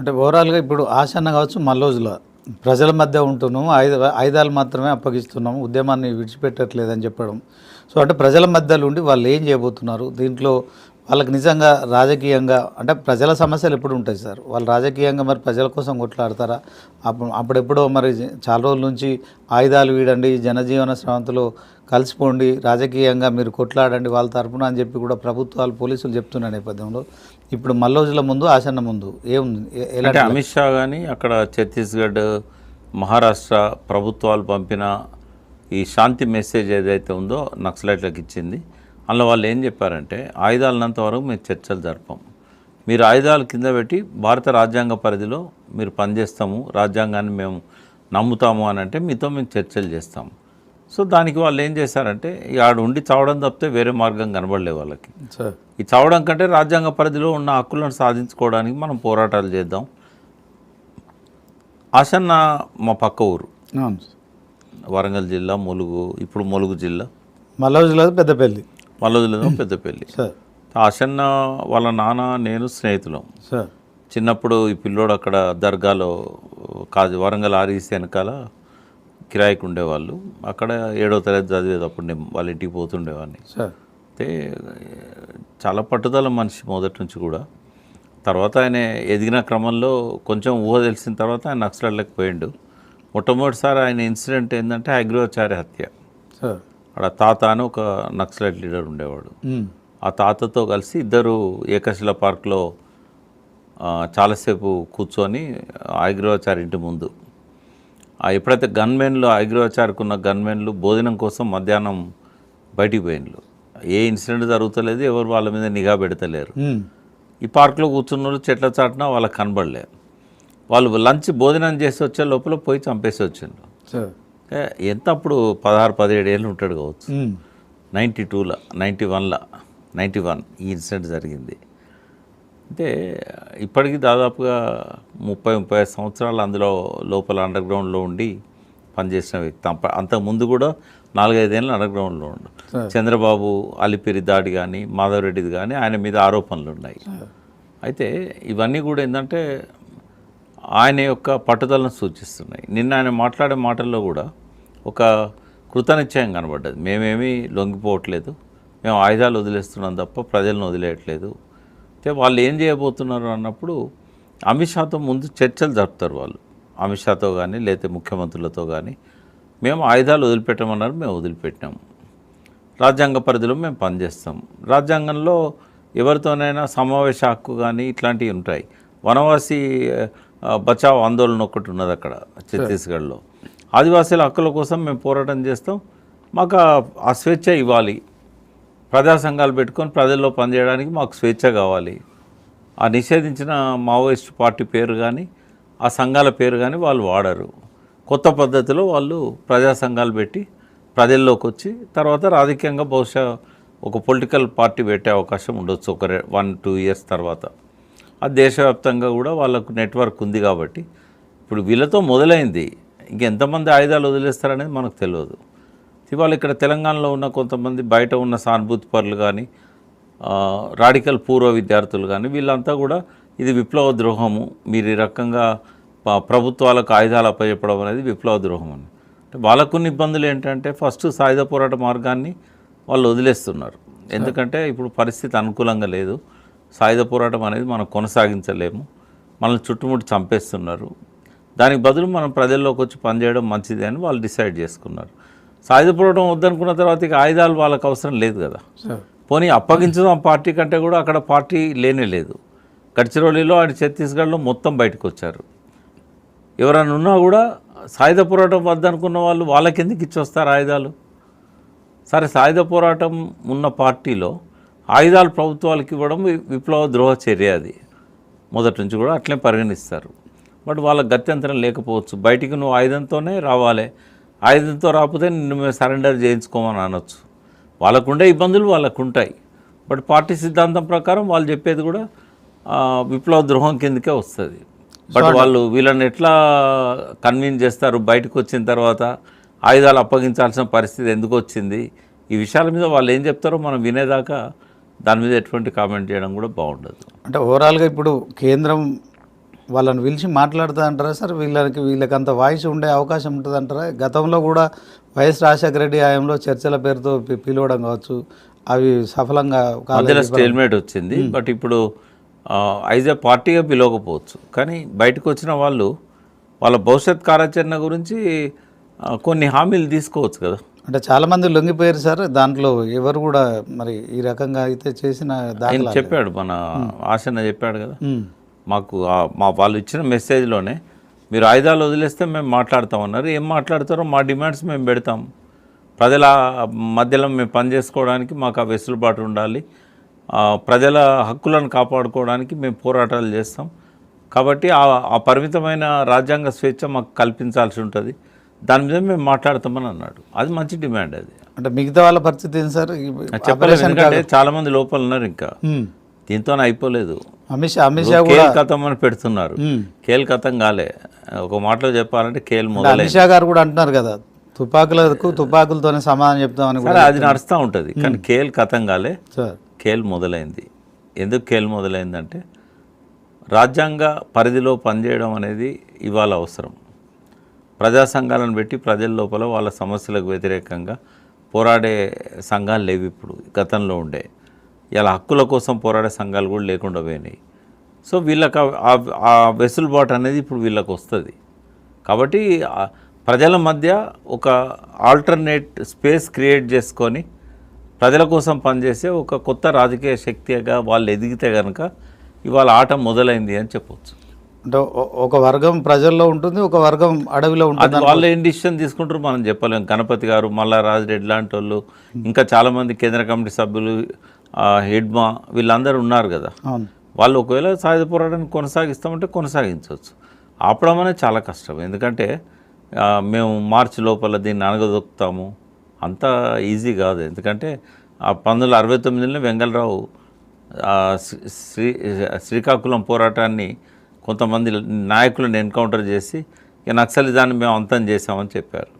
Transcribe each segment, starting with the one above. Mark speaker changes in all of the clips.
Speaker 1: అంటే ఓవరాల్గా ఇప్పుడు ఆశన్న కావచ్చు మల్లోజులో ప్రజల మధ్య ఉంటున్నాము. ఆయుధ ఆయుధాలు మాత్రమే అప్పగిస్తున్నాము. ఉద్యమాన్ని విడిచిపెట్టట్లేదని చెప్పడం. సో అంటే ప్రజల మధ్యలో ఉండి వాళ్ళు ఏం చేయబోతున్నారు? దీంట్లో వాళ్ళకి నిజంగా రాజకీయంగా అంటే ప్రజల సమస్యలు ఎప్పుడు ఉంటాయి సార్? వాళ్ళు రాజకీయంగా మరి ప్రజల కోసం కొట్లాడతారా? అప్పుడు అప్పుడెప్పుడో మరి చాలా రోజుల నుంచి ఆయుధాలు వీడండి జనజీవన స్రవంతిలో కలిసిపోండి రాజకీయంగా మీరు కొట్లాడండి వాళ్ళ తరపున అని చెప్పి కూడా ప్రభుత్వాలు పోలీసులు చెప్తున్న నేపథ్యంలో ఇప్పుడు మల్లోజుల ముందు ఆసన్న ముందు ఏముంది? ఎలాంటి
Speaker 2: అమిత్ షా కానీ అక్కడ ఛత్తీస్గఢ్ మహారాష్ట్ర ప్రభుత్వాలు పంపిన ఈ శాంతి మెసేజ్ ఏదైతే ఉందో నక్సలైట్లకు ఇచ్చింది. అందులో వాళ్ళు ఏం చెప్పారంటే ఆయుధాలన్నంత వరకు మేము చర్చలు జరపం. మీరు ఆయుధాలు కింద పెట్టి భారత రాజ్యాంగ పరిధిలో మీరు పనిచేస్తాము రాజ్యాంగాన్ని మేము నమ్ముతాము అని అంటే మీతో మేము చర్చలు చేస్తాము. సో దానికి వాళ్ళు ఏం చేశారంటే ఈ ఆడ ఉండి చావడం తప్పితే వేరే మార్గం కనబడలే వాళ్ళకి.
Speaker 1: సార్.
Speaker 2: ఈ చావడం కంటే రాజ్యాంగ పరిధిలో ఉన్న హక్కులను సాధించుకోవడానికి మనం పోరాటాలు చేద్దాం. ఆసన్న మా పక్క ఊరు. వరంగల్ జిల్లా ములుగు ఇప్పుడు ములుగు జిల్లా.
Speaker 1: మల్లోజులో పెద్దపల్లి.
Speaker 2: మల్లదిలో పెద్దపల్లి
Speaker 1: సార్.
Speaker 2: ఆసన్న వాళ్ళ నాన్న నేను స్నేహితులం.
Speaker 1: సార్.
Speaker 2: చిన్నప్పుడు ఈ పిల్లోడు అక్కడ దర్గాలో కాదు వరంగల్ ఆర్ఈసీ వెనకాల కిరాయికి ఉండేవాళ్ళు. అక్కడ ఏడో తరగతి చదివేటప్పుడు నేను వాళ్ళ ఇంటికి పోతుండేవాడిని.
Speaker 1: సార్.
Speaker 2: అయితే చాలా పట్టుదల మనిషి మొదటి నుంచి కూడా. తర్వాత ఆయన ఎదిగిన క్రమంలో కొంచెం ఊహ తెలిసిన తర్వాత ఆయన నక్సలైట్లకు పోయిండు. మొట్టమొదటిసారి ఆయన ఇన్సిడెంట్ ఏంటంటే అగ్రవాచార్య హత్య. అక్కడ తాత అని ఒక నక్సలైట్ లీడర్ ఉండేవాడు. ఆ తాతతో కలిసి ఇద్దరు ఏకశిల పార్క్లో చాలాసేపు కూర్చొని అగ్రవాచారి ఇంటి ముందు. ఆ ఎప్పుడైతే గన్మెన్లు అగ్రవాచారికి ఉన్న గన్మెన్లు భోజనం కోసం మధ్యాహ్నం బయటికి పోయినలు. ఏ ఇన్సిడెంట్ జరుగుతలేదు ఎవరు వాళ్ళ మీద నిఘా పెడతలేరు. ఈ పార్క్లో కూర్చున్న వాళ్ళు చెట్ల చాటున వాళ్ళకి కనబడలే. వాళ్ళు లంచ్ భోజనం చేసి వచ్చే లోపల పోయి చంపేసి వచ్చిండ్రు ఎంత అప్పుడు పదహారు పదిహేడు ఏళ్ళు ఉంటాడు కావచ్చు. నైంటీ టూలో నైంటీ వన్లో నైంటీ వన్ ఈ ఇన్సిడెంట్ జరిగింది. అంటే ఇప్పటికీ దాదాపుగా ముప్పై ముప్పై ఐదు సంవత్సరాలు అందులో లోపల అండర్ గ్రౌండ్లో ఉండి పనిచేసిన వ్యక్తి. అంతకుముందు కూడా నాలుగైదేళ్ళు అండర్ గ్రౌండ్లో ఉండు. చంద్రబాబు అలిపిరి దాడి కానీ మాధవరెడ్డిది కానీ ఆయన మీద ఆరోపణలు ఉన్నాయి. అయితే ఇవన్నీ కూడా ఏంటంటే ఆయన యొక్క పట్టుదలను సూచిస్తున్నాయి. నిన్న ఆయన మాట్లాడే మాటల్లో కూడా ఒక కృతనిశ్చయం కనబడ్డది. మేమేమీ లొంగిపోవట్లేదు. మేము ఆయుధాలు వదిలేస్తున్నాం తప్ప ప్రజలను వదిలేయట్లేదు. అయితే వాళ్ళు ఏం చేయబోతున్నారు అన్నప్పుడు అమిత్ షాతో ముందు చర్చలు జరుపుతారు వాళ్ళు. అమిత్ షాతో కానీ లేకపోతే ముఖ్యమంత్రులతో కానీ మేము ఆయుధాలు వదిలిపెట్టమన్నారు మేము వదిలిపెట్టాం. రాజ్యాంగ పరిధిలో మేము పనిచేస్తాం. రాజ్యాంగంలో ఎవరితోనైనా సమావేశ హక్కు కానీ ఇట్లాంటివి ఉంటాయి. వనవాసి బచావ్ ఆందోళన ఒకటి ఉన్నది అక్కడ ఛత్తీస్గఢ్లో. ఆదివాసీల హక్కుల కోసం మేము పోరాటం చేస్తాం. మాకు ఆ- స్వేచ్ఛ ఇవ్వాలి. ప్రజా సంఘాలు పెట్టుకొని ప్రజల్లో పనిచేయడానికి మాకు స్వేచ్ఛ కావాలి. ఆ నిషేధించిన మావోయిస్ట్ పార్టీ పేరు కానీ ఆ సంఘాల పేరు కానీ వాళ్ళు వాడరు. కొత్త పద్ధతిలో వాళ్ళు ప్రజా సంఘాలు పెట్టి ప్రజల్లోకి వచ్చి తర్వాత రాజకీయంగా బహుశా ఒక పొలిటికల్ పార్టీ పెట్టే అవకాశం ఉండొచ్చు ఒక వన్ టూ ఇయర్స్ తర్వాత. అది దేశవ్యాప్తంగా కూడా వాళ్ళకు నెట్వర్క్ ఉంది కాబట్టి. ఇప్పుడు వీళ్ళతో మొదలైంది. ఇంకెంతమంది ఆయుధాలు వదిలేస్తారనేది మనకు తెలియదు. ఇవాళ ఇక్కడ తెలంగాణలో ఉన్న కొంతమంది బయట ఉన్న సానుభూతి పరులు కానీ రాడికల్ పూర్వ విద్యార్థులు కానీ వీళ్ళంతా కూడా ఇది విప్లవ ద్రోహము మీరు ఈ రకంగా ప- ప్రభుత్వాలకు ఆయుధాలు అప్పచెప్పడం అనేది విప్లవ ద్రోహం అని. అంటే వాళ్ళకున్న ఇబ్బందులు ఏంటంటే ఫస్ట్ సాయుధ పోరాట మార్గాన్ని వాళ్ళు వదిలేస్తున్నారు. ఎందుకంటే ఇప్పుడు పరిస్థితి అనుకూలంగా లేదు. సాయుధ పోరాటం అనేది మనం కొనసాగించలేము. మనల్ని చుట్టుముట్టి చంపేస్తున్నారు. దానికి బదులు మనం ప్రజల్లోకి వచ్చి పనిచేయడం మంచిది అని వాళ్ళు డిసైడ్ చేసుకున్నారు. సాయుధ పోరాటం వద్దనుకున్న తర్వాత ఇక ఆయుధాలు వాళ్ళకి అవసరం లేదు కదా. పోనీ అప్పగించడం ఆ పార్టీ కంటే కూడా అక్కడ పార్టీ లేనే లేదు. గడ్చిరోలిలో ఆయన ఛత్తీస్గఢ్లో మొత్తం బయటకు వచ్చారు. ఎవరైనా ఉన్నా కూడా సాయుధ పోరాటం వద్దనుకున్న వాళ్ళు వాళ్ళకి ఎందుకు ఇచ్చొస్తారు ఆయుధాలు? సరే సాయుధ పోరాటం ఉన్న పార్టీలో ఆయుధాలు ప్రభుత్వాలకు ఇవ్వడం విప్లవ ద్రోహ చర్య అది. మొదటి నుంచి కూడా అట్లే పరిగణిస్తారు. బట్ వాళ్ళకి గత్యంతరం లేకపోవచ్చు. బయటికి నువ్వు ఆయుధంతోనే రావాలి. ఆయుధంతో రాకపోతే నిన్ను మేము సరెండర్ చేయించుకోమని అనొచ్చు. వాళ్ళకుండే ఇబ్బందులు వాళ్ళకు ఉంటాయి బట్ పార్టీ సిద్ధాంతం ప్రకారం వాళ్ళు చెప్పేది కూడా విప్లవ ద్రోహం కిందకే వస్తుంది. బట్ వాళ్ళు వీళ్ళని ఎట్లా కన్విన్స్ చేస్తారు? బయటకు వచ్చిన తర్వాత ఆయుధాలు అప్పగించాల్సిన పరిస్థితి ఎందుకు వచ్చింది ఈ విషయాల మీద వాళ్ళు ఏం చెప్తారో మనం వినేదాకా దాని మీద ఎటువంటి కామెంట్ చేయడం కూడా బాగుండదు.
Speaker 1: అంటే ఓవరాల్గా ఇప్పుడు కేంద్రం వాళ్ళని పిలిచి మాట్లాడుతా అంటారా సార్? వీళ్ళకి వీళ్ళకి అంత వాయిస్ ఉండే అవకాశం ఉంటుంది అంటారా గతంలో కూడా వైఎస్ రాజశేఖర రెడ్డి హయాంలో చర్చల పేరుతో పిలవడం కావచ్చు అవి సఫలంగా.
Speaker 2: మధ్యలో స్టేల్మేట్ వచ్చింది. బట్ ఇప్పుడు ఐజ్ ఏ పార్టీగా పిలవకపోవచ్చు. కానీ బయటకు వచ్చిన వాళ్ళు వాళ్ళ భవిష్యత్ కార్యాచరణ గురించి కొన్ని హామీలు తీసుకోవచ్చు కదా.
Speaker 1: అంటే చాలా మంది లొంగిపోయారు సార్. దాంట్లో ఎవరు కూడా మరి ఈ రకంగా అయితే చేసిన
Speaker 2: ఆయన చెప్పాడు మన ఆశన్న చెప్పాడు కదా. మాకు మా వాళ్ళు ఇచ్చిన మెసేజ్లోనే మీరు ఆయుధాలు వదిలేస్తే మేము మాట్లాడతామన్నారు ఏం మాట్లాడతారో మా డిమాండ్స్ మేము పెడతాం. ప్రజల మధ్యలో మేము పని చేసుకోవడానికి మాకు ఆ వెసులుబాటు ఉండాలి. ప్రజల హక్కులను కాపాడుకోవడానికి మేము పోరాటాలు చేస్తాం. కాబట్టి ఆ ఆ పరిమితమైన రాజ్యాంగ స్వేచ్ఛ మాకు కల్పించాల్సి ఉంటుంది. దాని మీద మేము మాట్లాడతామని అన్నాడు. అది మంచి డిమాండ్ అది.
Speaker 1: అంటే మిగతా వాళ్ళ పరిస్థితి ఏంటి సార్?
Speaker 2: చెప్పలేదు ఎందుకంటే చాలా మంది లోపల ఉన్నారు ఇంకా. దీంతోనే అయిపోలేదు.
Speaker 1: అమిత్ షా అమిత్ షా కూడా
Speaker 2: కేల్ కథం అని పెడుతున్నారు. కేల్ కథం కాలే. ఒక మాటలో చెప్పాలంటే కేల్ మొదలై
Speaker 1: అమిత్ షా గారు కూడా అంటున్నారు కదా తుపాకులకు తుపాకులతోనే సమాధానం చెప్తామని కూడా
Speaker 2: అది నడుస్తూ ఉంటుంది. కానీ కేల్ కథం కాలే. కేల్ మొదలైంది. ఎందుకు కేల్ మొదలైందంటే రాజ్యాంగ పరిధిలో పనిచేయడం అనేది ఇవాళ అవసరం. ప్రజా సంఘాలను పెట్టి ప్రజల లోపల వాళ్ళ సమస్యలకు వ్యతిరేకంగా పోరాడే సంఘాలు లేవు ఇప్పుడు గతంలో ఉండే. ఇలా హక్కుల కోసం పోరాడే సంఘాలు కూడా లేకుండా పోయినాయి. సో వీళ్ళకి ఆ- వెసులుబాటు అనేది ఇప్పుడు వీళ్ళకి వస్తుంది. కాబట్టి ప్రజల మధ్య ఒక ఆల్టర్నేట్ స్పేస్ క్రియేట్ చేసుకొని ప్రజల కోసం పనిచేసే ఒక కొత్త రాజకీయ శక్తిగా వాళ్ళు ఎదిగితే కనుక ఇవాళ ఆట మొదలైంది అని చెప్పవచ్చు
Speaker 1: అంటే ఒక వర్గం ప్రజల్లో ఉంటుంది ఒక వర్గం అడవిలో ఉంటుంది
Speaker 2: వాళ్ళు ఏం డిసిషన్ తీసుకుంటారు మనం చెప్పలేం. గణపతి గారు మల్లా రాజరెడ్డి లాంటి వాళ్ళు ఇంకా చాలామంది కేంద్ర కమిటీ సభ్యులు హెడ్మా వీళ్ళందరూ ఉన్నారు కదా. వాళ్ళు ఒకవేళ సాయుధ పోరాటాన్ని కొనసాగిస్తామంటే కొనసాగించవచ్చు. ఆపడం అనేది చాలా కష్టం. ఎందుకంటే మేము మార్చి లోపల దీన్ని అనగదొక్కుతాము అంత ఈజీ కాదు. ఎందుకంటే ఆ పంతొమ్మిది వందల అరవై తొమ్మిదిలో వెంగళరావు శ్రీ శ్రీకాకుళం పోరాటాన్ని కొంతమంది నాయకులను ఎన్కౌంటర్ చేసి ఇక నక్సలిజాన్ని మేము అంతం చేశామని చెప్పారు.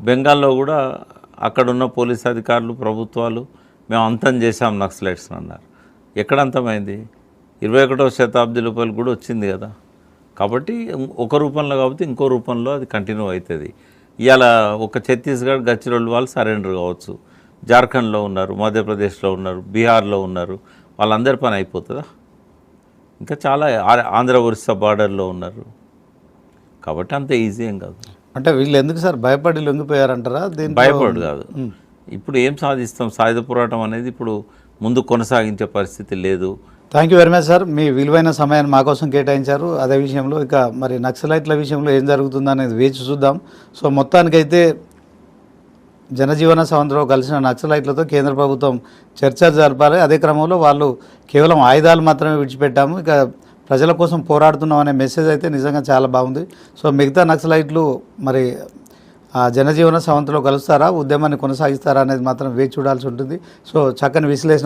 Speaker 2: బెంగాల్లో కూడా అక్కడున్న పోలీస్ అధికారులు ప్రభుత్వాలు మేము అంతం చేశాం నక్సలైట్స్ అన్నారు. ఎక్కడ అంతమైంది? ఇరవై ఒకటవ శతాబ్ది లోపల కూడా వచ్చింది కదా. కాబట్టి ఒక రూపంలో కాబట్టి ఇంకో రూపంలో అది కంటిన్యూ అవుతుంది. ఇవాళ ఒక ఛత్తీస్గఢ్ గచ్చిరోళ్ళు వాళ్ళు సరెండర్ కావచ్చు. జార్ఖండ్లో ఉన్నారు మధ్యప్రదేశ్లో ఉన్నారు బీహార్లో ఉన్నారు. వాళ్ళందరి పని అయిపోతుందా? ఇంకా చాలా ఆంధ్ర ఒరిస్సా బార్డర్లో ఉన్నారు. కాబట్టి అంత ఈజీ ఏం కాదు.
Speaker 1: అంటే వీళ్ళు ఎందుకు సార్ భయపడి లొంగిపోయారంటారా?
Speaker 2: భయపడు కాదు. ఇప్పుడు ఏం సాధిస్తాం? సాయుధ పోరాటం అనేది ఇప్పుడు ముందు కొనసాగించే పరిస్థితి లేదు.
Speaker 1: Thank you very much sir మీ విలువైన సమయాన్ని మా కోసం కేటాయించారు. అదే విషయంలో ఇక మరి నక్సలైట్ల విషయంలో ఏం జరుగుతుందో అనేది వేచి చూద్దాం. సో మొత్తానికైతే జనజీవన సంవత్సరంలో కలిసిన నక్సలైట్లతో కేంద్ర ప్రభుత్వం చర్చలు జరపాలి. అదే క్రమంలో వాళ్ళు కేవలం ఆయుధాలు మాత్రమే విడిచిపెట్టాము. ఇక ప్రజల కోసం పోరాడుతున్నాం అనే మెసేజ్ అయితే నిజంగా చాలా బాగుంది. సో మిగతా నక్సలైట్లు మరి ఆ జనజీవన సంవత్సరంలో కలుస్తారా? ఉద్యమాన్ని కొనసాగిస్తారా అనేది మాత్రం వేచి చూడాల్సి ఉంటుంది. సో చక్కని విశ్లేషణ